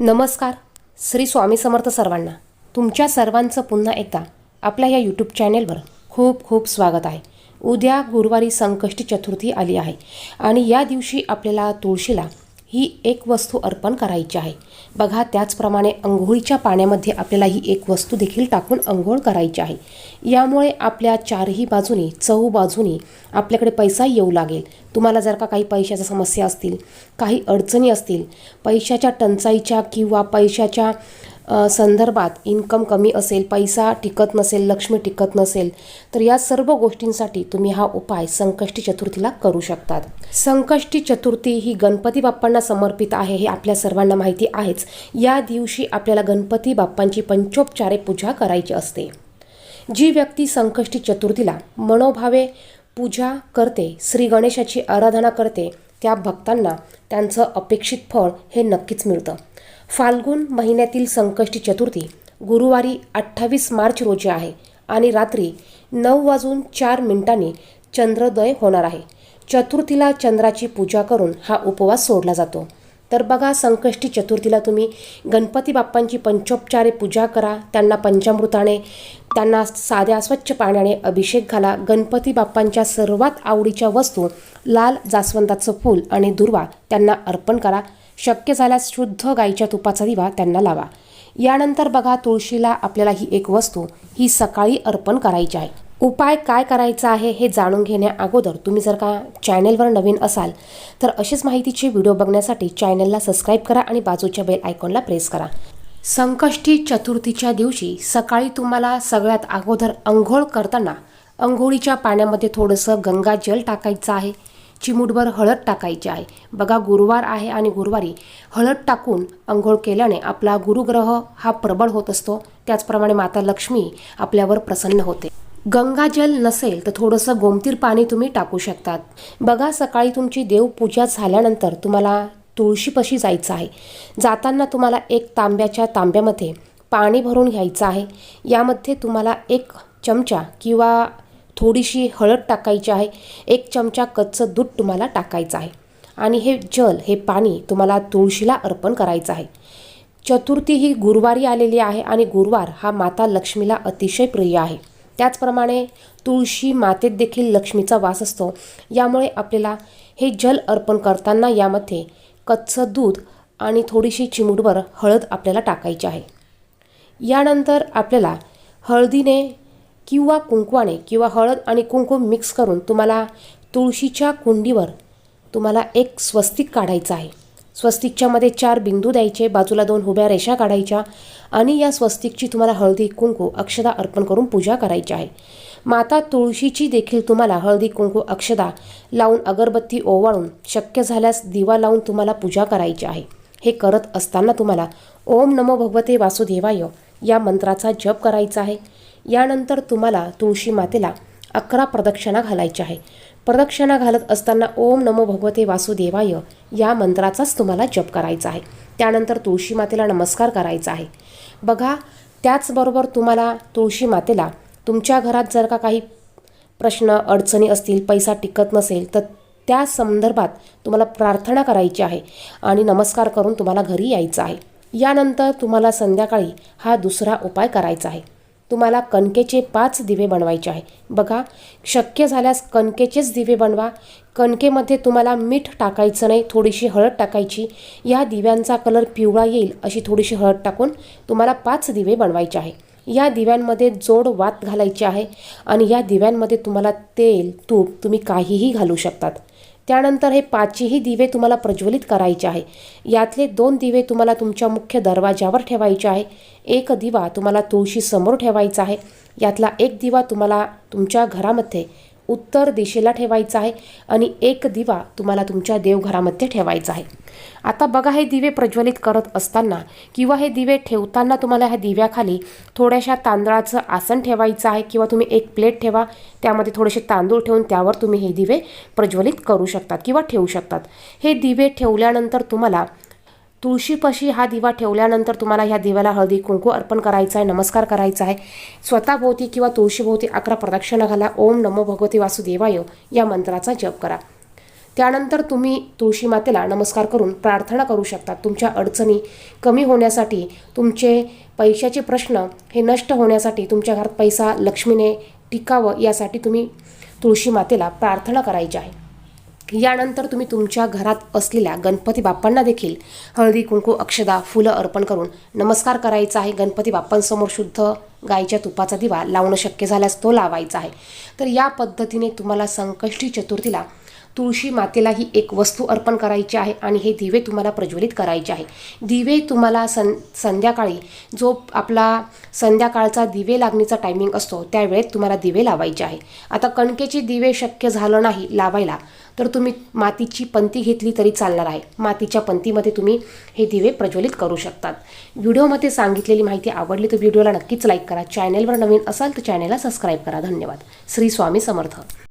नमस्कार. श्री स्वामी समर्थ सर्वांना. तुमच्या सर्वांचं पुन्हा एकदा आपल्या या यूट्यूब चॅनेलवर खूप खूप स्वागत आहे. उद्या गुरुवारी संकष्टी चतुर्थी आली आहे आणि या दिवशी आपल्याला तुळशीला ही एक वस्तू अर्पण करायची आहे. बघा त्याचप्रमाणे अंघोळीच्या पाण्यामध्ये आपल्याला ही एक वस्तू देखील टाकून अंघोळ करायची आहे. यामुळे आपल्या चारही बाजूनी चहू बाजूनी आपल्याकडे पैसा येऊ लागेल. तुम्हाला जर का काही पैशाच्या समस्या असतील काही अडचणी असतील पैशाच्या टंचाईच्या किंवा पैशाच्या संदर्भात इन्कम कमी असेल पैसा टिकत नसेल लक्ष्मी टिकत नसेल तर या सर्व गोष्टींसाठी तुम्ही हा उपाय संकष्टी चतुर्थीला करू शकतात. संकष्टी चतुर्थी ही गणपती बाप्पांना समर्पित आहे हे आपल्या सर्वांना माहिती आहेच. या दिवशी आपल्याला गणपती बाप्पांची पंचोपचारे पूजा करायची असते. जी व्यक्ती संकष्टी चतुर्थीला मनोभावे पूजा करते श्री गणेशाची आराधना करते त्या भक्तांना त्यांचं अपेक्षित फळ हे नक्कीच मिळतं. फाल्गुन महिन्यातील संकष्टी चतुर्थी गुरुवारी अठ्ठावीस मार्च रोजी आहे आणि रात्री नऊ वाजून चार मिनिटांनी चंद्रोदय होणार आहे. चतुर्थीला चंद्राची पूजा करून हा उपवास सोडला जातो. तर बघा संकष्टी चतुर्थीला तुम्ही गणपती बाप्पांची पंचोपचारे पूजा करा त्यांना पंचामृताने त्यांना साध्या स्वच्छ पाण्याने अभिषेक घाला. गणपती बाप्पांच्या सर्वात आवडीच्या वस्तू लाल जास्वंदाचं फूल आणि दुर्वा त्यांना अर्पण करा. शक्य झाल्यास शुद्ध गाईच्या तुपाचा दिवा त्यांना लावा. यानंतर बघा तुळशीला आपल्याला ही एक वस्तू ही सकाळी अर्पण करायची आहे. उपाय काय करायचा आहे हे जाणून घेण्या अगोदर तुम्ही जर का चॅनेलवर नवीन असाल तर अशीच माहितीचे व्हिडिओ बघण्यासाठी चॅनेलला सबस्क्राईब करा आणि बाजूच्या बेल आयकॉनला प्रेस करा. संकष्टी चतुर्थीच्या दिवशी सकाळी तुम्हाला सगळ्यात अगोदर अंघोळ करताना अंघोळीच्या पाण्यामध्ये थोडंसं गंगा जल टाकायचं आहे चिमूटभर हळद टाकायची आहे. बघा गुरुवार आहे आणि गुरुवारी हळद टाकून अंघोळ केल्याने आपला गुरुग्रह हा प्रबळ होत असतो. त्याचप्रमाणे माता लक्ष्मी आपल्यावर प्रसन्न होते. गंगाजल नसेल तर थोडंसं गोमतीर पाणी तुम्ही टाकू शकतात. बघा सकाळी तुमची देवपूजा झाल्यानंतर तुम्हाला तुळशीपाशी जायचं आहे. जाताना तुम्हाला एक तांब्याच्या तांब्यामध्ये पाणी भरून घ्यायचं आहे. यामध्ये तुम्हाला एक चमचा किंवा थोडीशी हळद टाकायची आहे. एक चमचा कच्चं दूध तुम्हाला टाकायचं आहे. आणि हे जल हे पाणी तुम्हाला तुळशीला अर्पण करायचं आहे. चतुर्थी ही गुरुवारी आलेली आहे आणि गुरुवार हा माता लक्ष्मीला अतिशय प्रिय आहे. त्याचप्रमाणे तुळशी मातेत देखील लक्ष्मीचा वास असतो. यामुळे आपल्याला हे जल अर्पण करताना यामध्ये कच्चं दूध आणि थोडीशी चिमूटभर हळद आपल्याला टाकायची आहे. यानंतर आपल्याला हळदीने किंवा कुंकवाने किंवा हळद आणि कुंकू मिक्स करून तुम्हाला तुळशीच्या कुंडीवर तुम्हाला एक स्वस्तिक काढायचं आहे. स्वस्तिकच्यामध्ये चार बिंदू द्यायचे बाजूला दोन उभ्या रेषा काढायच्या आणि या स्वस्तिकची तुम्हाला हळदी कुंकू अक्षदा अर्पण करून पूजा करायची आहे. माता तुळशीची देखील तुम्हाला हळदी कुंकू अक्षदा लावून अगरबत्ती ओवाळून शक्य झाल्यास दिवा लावून तुम्हाला पूजा करायची आहे. हे करत असताना तुम्हाला ओम नमो भगवते वासुदेवाय या मंत्राचा जप करायचा आहे. यानंतर तुम्हाला तुळशी मातेला अकरा प्रदक्षिणा घालायच्या आहे. प्रदक्षिणा घालत असताना ओम नमो भगवते वासुदेवाय या मंत्राचाच तुम्हाला जप करायचा आहे. त्यानंतर तुळशी मातेला नमस्कार करायचा आहे. बघा त्याचबरोबर तुम्हाला तुळशी मातेला तुमच्या घरात जर का काही प्रश्न अडचणी असतील पैसा टिकत नसेल तर त्या संदर्भात तुम्हाला प्रार्थना करायची आहे आणि नमस्कार करून तुम्हाला घरी यायचं आहे. यानंतर तुम्हाला संध्याकाळी हा दुसरा उपाय करायचा आहे. तुम्हाला कणकेचे पाच दिवे बनवायचे आहे. बघा शक्य झाल्यास कणकेचेच दिवे बनवा. कणकेमध्ये तुम्हाला मीठ टाकायचं नाही थोडीशी हळद टाकायची. या दिव्यांचा कलर पिवळा येईल अशी थोडीशी हळद टाकून तुम्हाला पाच दिवे बनवायचे आहे. या दिव्यांमध्ये जोड वात घालायची आहे आणि या दिव्यांमध्ये तुम्हाला तेल तूप तुम्ही काहीही घालू शकतात. त्यानंतर हे पाचही दिवे तुम्हाला प्रज्वलित करायचे आहे. यातले दोन दिवे तुम्हाला तुमच्या मुख्य दरवाजावर ठेवायचे आहे. एक दिवा तुम्हाला तुळशी समोर ठेवायचा आहे. यातला एक दिवा तुम्हाला तुमच्या घरामध्ये उत्तर दिशेला ठेवायचा आहे आणि एक दिवा तुम्हाला तुमच्या देवघरामध्ये ठेवायचा आहे. आता बघा हे दिवे प्रज्वलित करत असताना किंवा हे दिवे ठेवताना तुम्हाला ह्या दिव्याखाली थोड्याशा तांदळाचं आसन ठेवायचं आहे किंवा तुम्ही एक प्लेट ठेवा त्यामध्ये थोडेसे तांदूळ ठेवून त्यावर तुम्ही हे दिवे प्रज्वलित करू शकतात किंवा ठेवू शकतात. हे दिवे ठेवल्यानंतर तुम्हाला तुळशीपाशी हा दिवा ठेवल्यानंतर तुम्हाला ह्या दिव्याला हळदी कुंकू अर्पण करायचं आहे नमस्कार करायचा आहे स्वतःभोवती किंवा तुळशीभोवती अकरा प्रदक्षिणा घाला. ओम नमो भगवती वासुदेवाय. या मंत्राचा जप करा. त्यानंतर तुम्ही तुळशी मातेला नमस्कार करून प्रार्थना करू शकता. तुमच्या अडचणी कमी होण्यासाठी तुमचे पैशाचे प्रश्न हे नष्ट होण्यासाठी तुमच्या घरात पैसा लक्ष्मीने टिकावं यासाठी तुम्ही तुळशी मातेला प्रार्थना करायची आहे. यानंतर तुम्ही तुमच्या घरात असलेल्या गणपती बाप्पांना देखील हळदी कुंकू अक्षदा फुलं अर्पण करून नमस्कार करायचा आहे. गणपती बाप्पांसमोर शुद्ध गाईच्या तुपाचा दिवा लावणं शक्य झाल्यास तो लावायचा आहे. तर या पद्धतीने तुम्हाला संकष्टी चतुर्थीला तुळशी मातेला ही एक वस्तू अर्पण करायची आहे आणि हे दिवे तुम्हाला प्रज्वलित करायचे आहे. दिवे तुम्हाला सं संध्याकाळी जो आपला संध्याकाळचा दिवे लागणीचा टायमिंग असतो त्यावेळेत तुम्हाला दिवे लावायचे आहे. आता कणकेचे दिवे शक्य झालं नाही लावायला तर तुम्ही मातीची पंती घेतली तरी चालणार आहे. मातीच्या पंतीमध्ये तुम्ही हे दिवे प्रज्वलित करू शकतात. व्हिडिओमध्ये सांगितलेली माहिती आवडली तर व्हिडिओला नक्कीच लाईक करा. चॅनेलवर नवीन असाल तर चॅनेलला सबस्क्राईब करा. धन्यवाद. श्री स्वामी समर्थ.